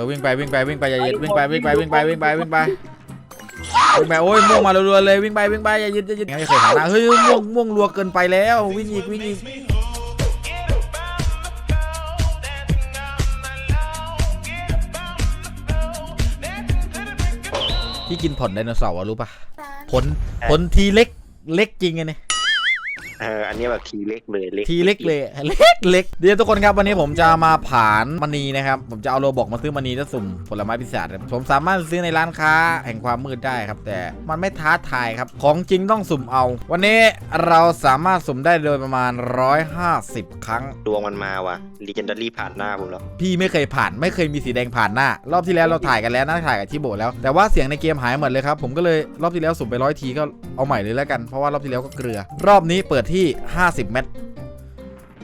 อวิ่งไปวิ่งไปวิ่งไปอย่าหยุดวิ่งไปวิ่งไปวิ่งไปวิ่งไปวิ่งไปวิ่งไปโอ้ยม่วงมารัวๆเลยวิ่งไปวิ่งไปอย่าหยุดอย่าหยุดไม่เคยผ่านหน้าเฮ้ยม่วงม่วงรัวเกินไปแล้ววิ่งอีกวิ่งอีกที่กินผลไดโนเสาร์อะรู้ปะผลผลทีเล็กเล็กจริงไงเนี่ย เอออันนี้แบบทีเล็กเลยเล็กทีเล็กเลยเล็กเล็กเดี๋ยวทุกคนครับวันนี้ผมจะมาผ่านมณีนะครับผมจะเอาโลบอกมาซื้อมณีแล้วสุ่มผลไม้พิศาจครับผมสามารถซื้อในร้านค้าแห่งความมืดได้ครับ แต่มันไม่ท้าทายครับ ของจริงต้องสุ่มเอา วันนี้เราสามารถสุ่มได้โดยประมาณ 150 ครั้งดวงมันมาว่ะลีเจนดารี่ผ่านหน้าผมแล้วพี่ไม่เคยผ่านไม่เคยมีสีแดงผ่านหน้า รอบที่แล้วเราถ่ายกันแล้วนะถ่ายกับชิโบะแล้ว แต่ว่าเสียงในเกมหายหมดเลยครับผมก็เลยรอบที่แล้วสุ่มไปร้อยทีก็เอาใหม่เลยแล้วกันเพราะว่ารอบที่แล้วก็เกลือ รอบนี้เปิดที่ 50 เมตร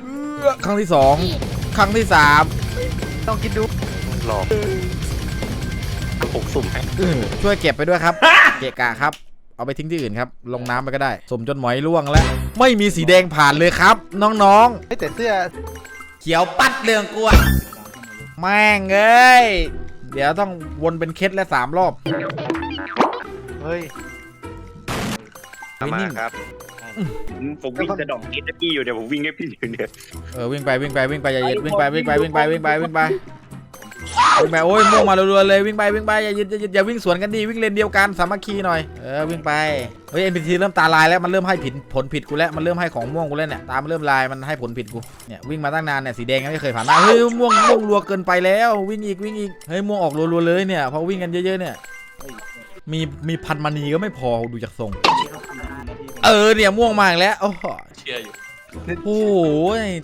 เอื้อครั้งที่สองครั้งที่สามต้องคิดดูหลอกผมสุ่มให้อื้อช่วยเก็บไปด้วยครับ เกะกะครับ เอาไปทิ้งที่อื่นครับ ลงน้ำไปก็ได้ สมจนหมอยร่วงแล้ว ไม่มีสีแดงผ่านเลยครับ น้องเฮ้ยแต่เสื้อๆ เขียวปัดเรื่องกลัวแม่งเอ้ย เดี๋ยวต้องวนเป็นเคสและสามรอบ เฮ้ยเอามาวิ่งครับ ผมวิ่งจะดอกกินพี่อยู่เดี๋ยวผมวิ่งให้พี่อยู่เนี่ยเออวิ่งไปวิ่งไปวิ่งไปอย่าหยุดวิ่งไปวิ่งไปวิ่งไปวิ่งไปวิ่งไปวิ่งไปโอ้ยม่วงมารัวๆเลยวิ่งไปวิ่งไปอย่าหยุดอย่าหยุดอย่าวิ่งสวนกันดิวิ่งเลนเดียวกันสามัคคีหน่อยเออวิ่งไปเฮ้ย NPC เริ่มตาลายแล้วมันเริ่มให้ผิดผลผิดกูแล้วมันเริ่มให้ของม่วงกูแล้วเนี่ยตามันเริ่มลายมันให้ผลผิดกูเนี่ยวิ่งมาตั้งนานเนี่ยสีแดงยังไม่เคยผ่านหน้าเฮ้ยม่วงม่วงรัวเกินไปแล้ว วิ่งอีกวิ่งอีกเฮ้ยม่วงออกรัวๆเลยเนี่ยพอวิ่งกันเยอะๆเนี่ยมีมีพันมณีก็ไม่พอดูจากทรง เออเนี่ยม่วงมาอีกแล้วโอ้โหเชียร์อยู่โอ้โห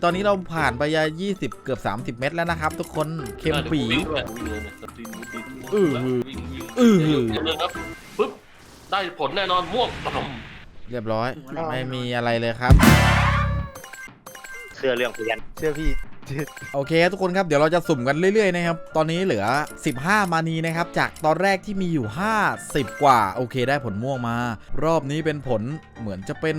ตอนนี้เราผ่านไปยา20 เกือบ 30 เมตรแล้วนะครับ ทุกคนเค็มปีวิ่งด้วยวิ่งเลยเนี่ยสตรีมวิ่งเออวิ่งวิ่งเออเดี๋ยวเลยครับปึ๊บได้ผลแน่นอนม่วงต่ำเรียบร้อย ไม่มีอะไรเลยครับ เสื้อเรื่องเพียนเชื่อพี่ โอเคทุกคนครับเดี๋ยวเราจะสุ่มกันเรื่อยๆนะครับตอนนี้เหลือ 15 มานีนะครับจากตอนแรกที่มีอยู่ 50 กว่า โอเคได้ผลม่วงมา รอบนี้เป็นผลเหมือนจะเป็น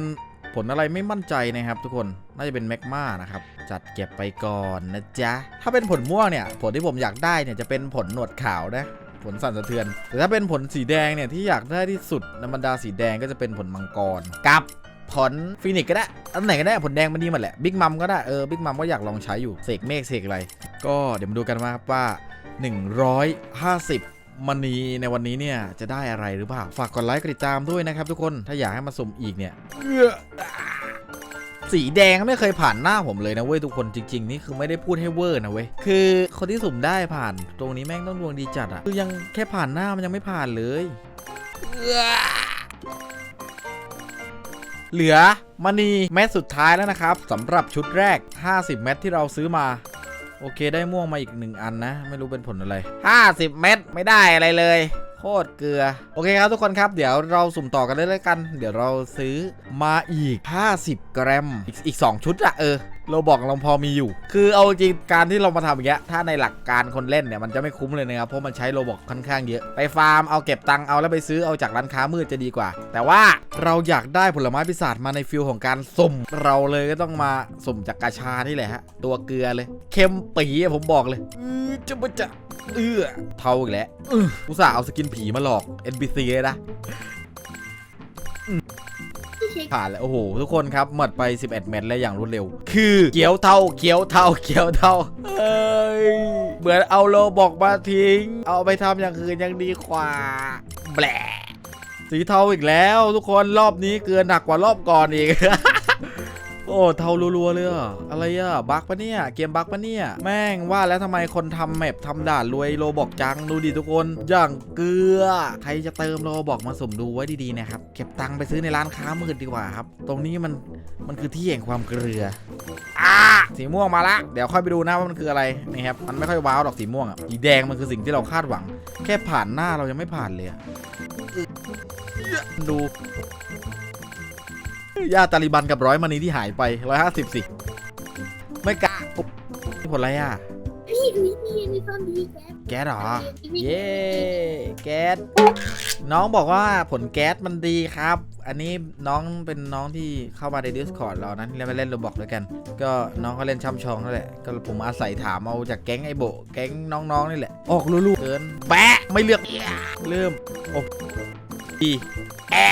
ผลอะไรไม่มั่นใจนะครับ ทุกคนน่าจะเป็นแมกมานะครับ จัดเก็บไปก่อนนะจ๊ะ ถ้าเป็นผลม่วงเนี่ย ผลที่ผมอยากได้เนี่ยจะเป็นผลหนวดขาวนะ ผลสั่นสะเทือน แต่ถ้าเป็นผลสีแดงเนี่ยที่อยากได้ที่สุดในบรรดาสีแดงก็จะเป็นผลมังกรกับ ผลฟีนิกซ์ก็ได้อันไหนก็ได้ผลแดงมันดีหมดแหละบิ๊กมัมก็ได้เออบิ๊กมัมก็อยากลองใช้อยู่เสกเมฆเสกอะไร ก็เดี๋ยวมาดูกันว่าครับว่า 150มณีในวันนี้เนี่ยจะได้อะไรหรือเปล่า ฝากกดไลค์กดติดตามด้วยนะครับทุกคนถ้าอยากให้มาสุ่มอีกเนี่ยสีแดงไม่เคยผ่านหน้าผมเลยนะเว้ยทุกคนจริง ๆ นี่คือไม่ได้พูดให้เวอร์นะเว้ยคือคนที่สุ่มได้ผ่านตรงนี้แม่งต้องดวงดีจัดอะคือยังแค่ผ่านหน้ามันยังไม่ผ่านเลย เหลือมณีแม็สุดท้ายแล้วนะครับสำหรับชุดแรก 50 เม็ดที่เราซื้อมา โอเคได้ม่วงมาอีกหนึ่งอันนะ ไม่รู้เป็นผลอะไร 50 เม็ดไม่ได้อะไรเลยโคตรเกลือ โอเคครับทุกคนครับ เดี๋ยวเราสุ่มต่อกันเลยแล้วกัน เดี๋ยวเราซื้อมาอีก 50 กรัม อีกอีก2ชุดอะเออ เราบอกเราพอมีอยู่ คือเอาจริงการที่เรามาทำอย่างเงี้ยถ้าในหลักการคนเล่นเนี่ยมันจะไม่คุ้มเลยนะครับเพราะมันใช้โลบอกค่อนข้างเยอะไปฟาร์มเอาเก็บตังค์เอาแล้วไปซื้อเอาจากร้านค้ามืดจะดีกว่า แต่ว่าเราอยากได้ผลไม้พิศาจมาในฟิลของการสุ่ม เราเลยก็ต้องมาสุ่มจากกาชานี่แหละฮะตัวเกลือเลยเค็มปีผมบอกเลยอือจะมาจะเอื้อเท่าอีกแล้วอื้ออุตส่าห์เอาสกินผีมาหลอก NPC เลยนะ ผ่านแล้วโอ้โหทุกคนครับหมดไป 11 เม็ดแล้วอย่างรวดเร็ว คือเขียวเท่าเขียวเท่าเขียวเท่าเอ้ยเหมือนเอาโลบอกมาทิ้ง เอาไปทำอย่างอื่นยังดีกว่าแบลสีเทาอีกแล้ว ทุกคนรอบนี้เกินหนักกว่ารอบก่อนอีก เทารัวๆเลยอะอะไรอะบั๊กปะเนี่ย เกมบั๊กปะเนี่ย แม่งว่าแล้วทำไมคนทำแมปทำด่านรวยโลบอกจังดูดิทุกคน อย่างเกลือ ใครจะเติมโลบอกมาสมดูไว้ดีๆนะครับ เก็บตังค์ไปซื้อในร้านค้ามืดดีกว่าครับ ตรงนี้มันมันคือที่แห่งความเกลืออ่าสีม่วงมาละ เดี๋ยวค่อยไปดูนะว่ามันคืออะไรนี่ครับ มันไม่ค่อยว้าวหรอกสีม่วงอะสีแดงมันคือสิ่งที่เราคาดหวัง แค่ผ่านหน้าเรายังไม่ผ่านเลยอะดู ยาตาลิบันกับร้อยมณีที่หายไปร้อยห้าสิบสิ ไม่กล้าปุ๊บนี่ผลอะไรอะนี่ดูนี่นี่พี่ต้นดีแกแก๊สเหรอพี่พี่เย้ แก๊ส น้องบอกว่าผลแก๊สมันดีครับ อันนี้น้องเป็นน้องที่เข้ามาใน Discord เรานะที่เล่นมาเล่นโรบอกด้วยกัน ก็น้องเขาเล่นช่ำชองนั่นแหละ ก็ผมอาศัยถามเอาจากแก๊งไอโบะแก๊งน้องๆนี่แหละ ออกลูๆเกิน แปะ ไม่เลือก เริ่มโอ้ ดีแอะ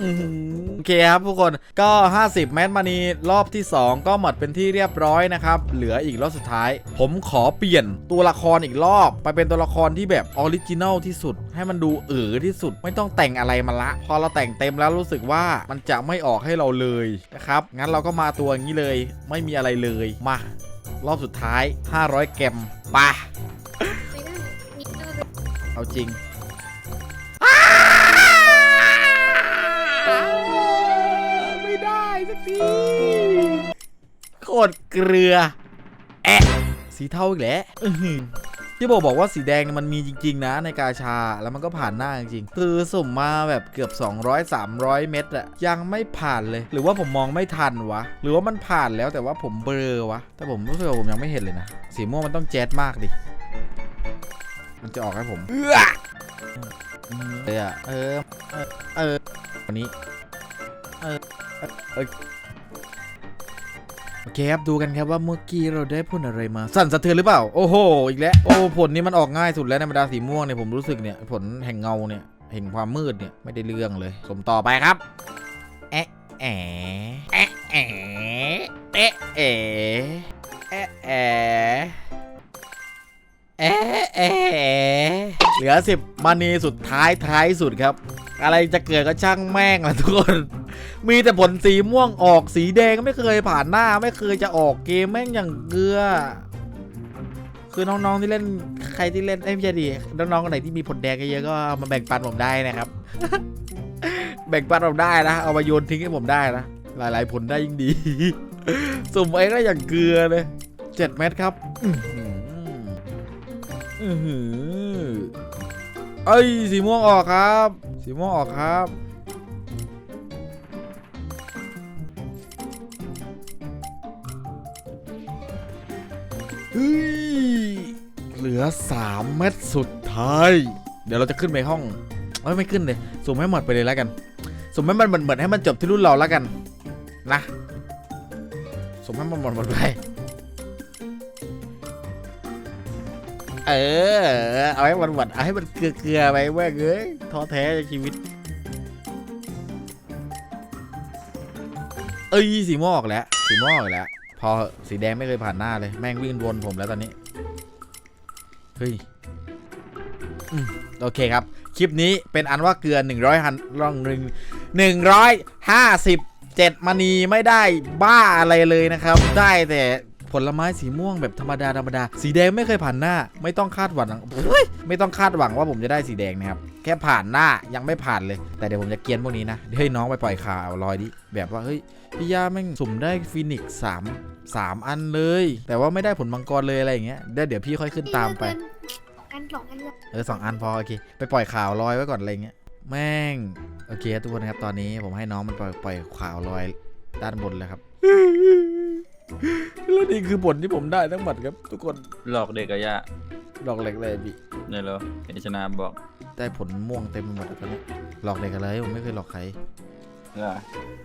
อื้อหือโอเคครับทุกคนก็ 50 แมตมานีรอบที่ 2 ก็หมดเป็นที่เรียบร้อยนะครับ เหลืออีกรอบสุดท้าย ผมขอเปลี่ยนตัวละครอีกรอบ ไปเป็นตัวละครที่แบบออริจินัลที่สุด ให้มันดูเอ๋อที่สุด ไม่ต้องแต่งอะไรมาละ พอเราแต่งเต็มแล้วรู้สึกว่ามันจะไม่ออกให้เราเลยนะครับ งั้นเราก็มาตัวอย่างนี้เลย ไม่มีอะไรเลยมารอบสุดท้าย 500 แกรมไปะไม่ได้มีเตอร์เอาจริง โคตรเกลือ แอะ สีเทาอีกแล้วที่บอกบอกว่าสีแดงมันมีจริง ๆ นะ ในกาชาแล้วมันก็ผ่านหน้าจริงๆคือสุ่มมาแบบเกือบ 200 300 เม็ดอะยังไม่ผ่านเลย หรือว่าผมมองไม่ทันวะ หรือว่ามันผ่านแล้วแต่ว่าผมเบลอวะ แต่ผมรู้สึกว่าผมยังไม่เห็นเลยนะ สีม่วงมันต้องแจ๊ดมากดิ มันจะออกให้ผมเออเอเออเออวันนี้ เออ โอเคครับดูกันครับว่าเมื่อกี้เราได้ผลอะไรมา สั่นสะเทือนหรือเปล่า โอ้โห อีกแล้ว โอ้ผลนี้มันออกง่ายสุดแล้วในบรรดาสีม่วงเนี่ยผมรู้สึกเนี่ยผลแห่งเงาเนี่ยเห็นความมืดเนี่ยไม่ได้เรื่องเลย สมต่อไปครับแอะแอะแอะแอะแอะแอะแอะเอ๊ะเอ๊เหลือสิบมานีสุดท้ายท้ายสุดครับ อะไรจะเกิดก็ช่างแม่งละทุกคน มีแต่ผลสีม่วงออกสีแดงไม่เคยผ่านหน้าไม่เคยจะออกเกมแม่งอย่างเกลือ คือน้องๆที่เล่นใครที่เล่นเอ้ยไม่ใช่ดิน้องๆคนไหนที่มีผลแดงเยอะๆก็มาแบ่งปันผมได้นะครับ แบ่งปันผมได้นะเอามาโยนทิ้งให้ผมได้นะหลายๆผลได้ยิ่งดี สุ่มไว้ก็อย่างเกลือเลยเจ็ดเม็ดครับอือหืออือหือเอ้ยสีม่วงออกครับ สีม่วงออกครับ เฮ้ยเหลือ 3 เม็ดสุดท้าย เดี๋ยวเราจะขึ้นไปห้องเอ้ยไม่ขึ้นเลยสุ่มให้หมดไปเลยแล้วกันสุ่มให้มันเหมือนเหมือนให้มันจบที่รุ่นเราแล้วกัน นะสุ่มให้มันหมดหมดไปเออเอาให้มันหวานๆเอาให้มันเกลือๆไปแม่เอ้ยท้อแท้ในชีวิต เอ้ยสีม่วงออกแล้วสีม่วงออกแล้ว พอสีแดงไม่เคยผ่านหน้าเลย แม่งวิ่งวนผมแล้วตอนนี้ เฮ้ยโอเคครับ คลิปนี้เป็นอันว่าเกลือ100หันร่องหนึ่งหนึ่งร้อยห้าสิบเจ็ดมณีไม่ได้บ้าอะไรเลยนะครับ ได้แต่ผลไม้สีม่วงแบบธรรมดาธรรมดา สีแดงไม่เคยผ่านหน้า ไม่ต้องคาดหวังไม่ต้องคาดหวังว่าผมจะได้สีแดงนะครับ แค่ผ่านหน้ายังไม่ผ่านเลย แต่เดี๋ยวผมจะเกียนพวกนี้นะเฮ้ยน้องไปปล่อยข่าวลอยดิแบบว่าเฮ้ยพี่ยาแม่งสุ่มได้ฟินิกซ์สาม สามอันเลย แต่ว่าไม่ได้ผลมังกรเลยอะไรอย่างเงี้ยเดี๋ยวเดี๋ยวพี่ค่อยขึ้นตามไป กันสองอันเลยเออสองอันพอโอเคไปปล่อยข่าวลอยไว้ก่อนอะไรเงี้ยแม่งโอเคครับทุกคนครับตอนนี้ผมให้น้องมันปล่อยปล่อยข่าวลอยด้านบนแล้วครับแล้วนี่คือผลที่ผมได้ทั้งหมดครับ ทุกคนหลอกเด็กอะยะดอกเหล็กเลยพี่เนี่ยเหรอเอชนาบอกได้ผลม่วงเต็มไปหมดแล้วตอนนี้หลอกเด็กกันเลยผมไม่เคยหลอกใคร เหรอ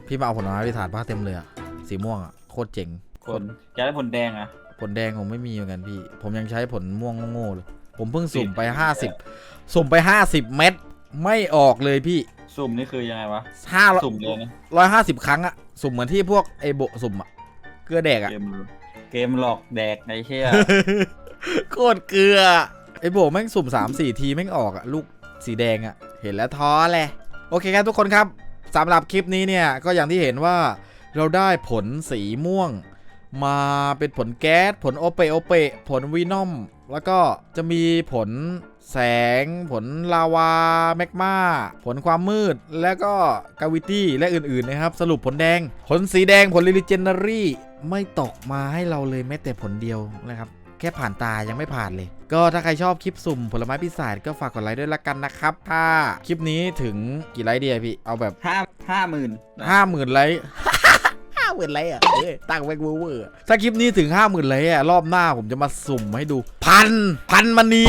พี่มาเอาผลไม้ไปถาดผ้าเต็มเลยอะสีม่วงอะโคตรเจ๋ง คนอยากได้ผลแดงอะผลแดงผมไม่มีเหมือนกันพี่ ผมยังใช้ผลม่วงโง่ๆเลย ผมเพิ่งสุ่มไป50สุ่มไป50เม็ดไม่ออกเลยพี่ สุ่มนี่คือยังไงวะห้าสุ่มเลยนะร้อยห้าสิบครั้งอะสุ่มเหมือนที่พวกไอโบะสุ่มอะเกลือแดกอะเกมเกมหลอกแดกไอ้เชี่ยโคตรเกลือไอโบะแม่งสุ่ม3 4ทีแม่งออกอะลูกสีแดงอะเห็นแล้วท้อแหละโอเคครับทุกคนครับสำหรับคลิปนี้เนี่ยก็อย่างที่เห็นว่าเราได้ผลสีม่วง มาเป็นผลแก๊ส ผลโอเปโอเปผลวีนอม แล้วก็จะมีผลแสง ผลลาวาแมกมาผลความมืด แล้วก็กาวิตี้และอื่นๆนะครับ สรุปผลแดง ผลสีแดงผลลิลิเจน a ารีไม่ตกมาให้เราเลยแม้แต่ผลเดียวนะครับ แค่ผ่านตายังไม่ผ่านเลย ก็ถ้าใครชอบคลิปสุ่มผลไม้พิศาจก็ฝากกดไลค์ด้วยละกันนะครับ ถ้าคลิปนี้ถึงกี่ไลค์ดีอะพี่ เอาแบบห้าห้าหมื่นห้าหมื่นไลค์ หมื่นไลค์อะเอ้ยตั้งแวกเวอร์ถ้าคลิปนี้ถึงห้าหมื่นไลค์อะรอบหน้าผมจะมาสุ่มให้ดูพันพันมันนี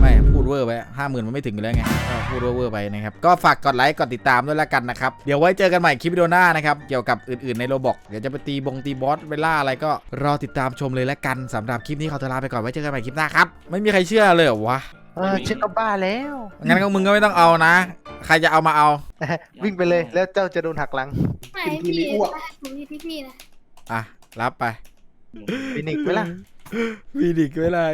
ไม่พูดเวอร์ไปห้าหมื่นมันไม่ถึงอยู่แล้วไงพูดเวอร์ไปนะครับ ก็ฝากกดไลค์กดติดตามด้วยละกันนะครับ เดี๋ยวไว้เจอกันใหม่คลิปวิดีโอหน้านะครับ เกี่ยวกับอื่นๆในโรบอกเดี๋ยวจะไปตีบงตีบอสเวล่าอะไรก็รอติดตามชมเลยละกันสำหรับคลิปนี้ขอตัวลาไปก่อนไว้เจอกันใหม่คลิปหน้าครับไม่มีใครเชื่อเลยเหรอวะ เออเช็คก็บ้าแล้ว งั้นก็มึงก็ไม่ต้องเอานะ ใครจะเอามาเอา วิ่งไปเลยแล้วเจ้าจะโดนหักหลังไม่พี่ไปผมอยู่ที่พี่นะ อะ รับไป ฟินิกซ์ไหมล่ะ มีดิกเวลา